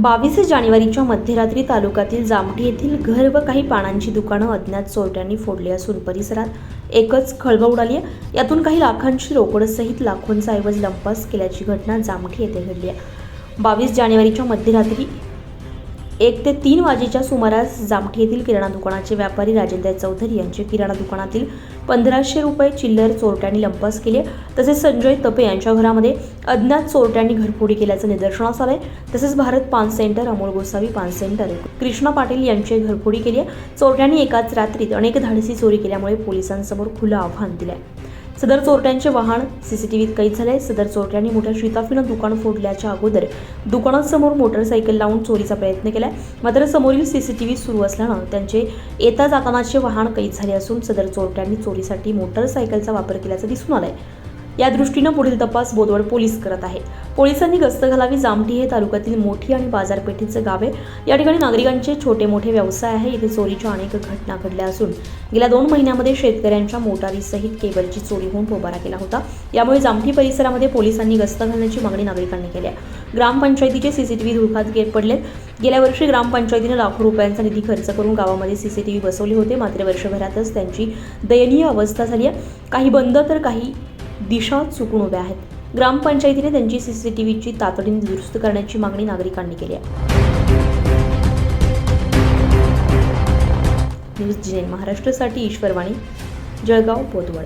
बावीस जानेवारीच्या मध्यरात्री तालुक्यातील जामठी येथील घर व काही पानांची दुकानं अज्ञात चोरट्यांनी फोडली असून परिसरात एकच खळबळ उडाली आहे. यातून काही लाखांची रोकडसहित लाखोंचा ऐवज लंपास केल्याची घटना जामठी येथे घडली आहे. बावीस जानेवारीच्या मध्यरात्री एक ते तीन वाजेच्या सुमारास जामठी येथील किराणा दुकानाचे व्यापारी राजेंद्र चौधरी यांचे किराणा दुकानातील पंधराशे रुपये चिल्लर चोरट्यांनी लंपास केले. तसेच संजय तपे यांच्या घरामध्ये अज्ञात चोरट्यांनी घरफोडी केल्याचं निदर्शनास आलंय. तसेच भारत पान सेंटर अमोल गोसावी पान सेंटर कृष्णा पाटील यांची घरफोडी केली आहे. चोरट्यांनी एकाच रात्रीत अनेक धाडसी चोरी केल्यामुळे पोलिसांसमोर खुलं आव्हान दिलंय. सदर चोरट्यांचे वाहन सीसीटीव्हीत कैद झाले. सदर चोरट्यांनी मोठ्या शिताफीनं दुकान फोडल्याच्या अगोदर दुकानासमोर मोटरसायकल लावून चोरीचा प्रयत्न केला. मात्र समोरील सीसीटीव्ही सुरू असल्यानं त्यांचे येता जातानाचे वाहन कैद झाले असून सदर चोरट्यांनी चोरीसाठी मोटरसायकलचा वापर केल्याचं दिसून आलंय. या दृष्टीनं पुढील तपास बोदवड पोलीस करत आहे. पोलिसांनी गस्त घालावी जामठी हे तालुक्यातील मोठी आणि बाजारपेठेचं गाव आहे. या ठिकाणी नागरिकांचे छोटे मोठे व्यवसाय आहे. इथे चोरीच्या अनेक घटना घडल्या असून गेल्या दोन महिन्यामध्ये शेतकऱ्यांच्या मोटारीसहित केबलची चोरी होऊन पोबारा केला होता. यामुळे जामठी परिसरामध्ये पोलिसांनी गस्त घालण्याची मागणी नागरिकांनी केली आहे. ग्रामपंचायतीचे सीसीटीव्ही धुळखात गेट पडले गेल्या वर्षी ग्रामपंचायतीने लाखो रुपयांचा निधी खर्च करून गावामध्ये सीसीटीव्ही बसवले होते. मात्र वर्षभरातच त्यांची दयनीय अवस्था झाली आहे. काही बंद तर काही दिशा चुकून उभ्या आहेत. ग्रामपंचायतीने त्यांची सीसीटीव्हीची तातडीने दुरुस्त करण्याची मागणी नागरिकांनी केली आहे. न्यूज जिने महाराष्ट्रासाठी ईश्वरवाणी जळगाव बोदवड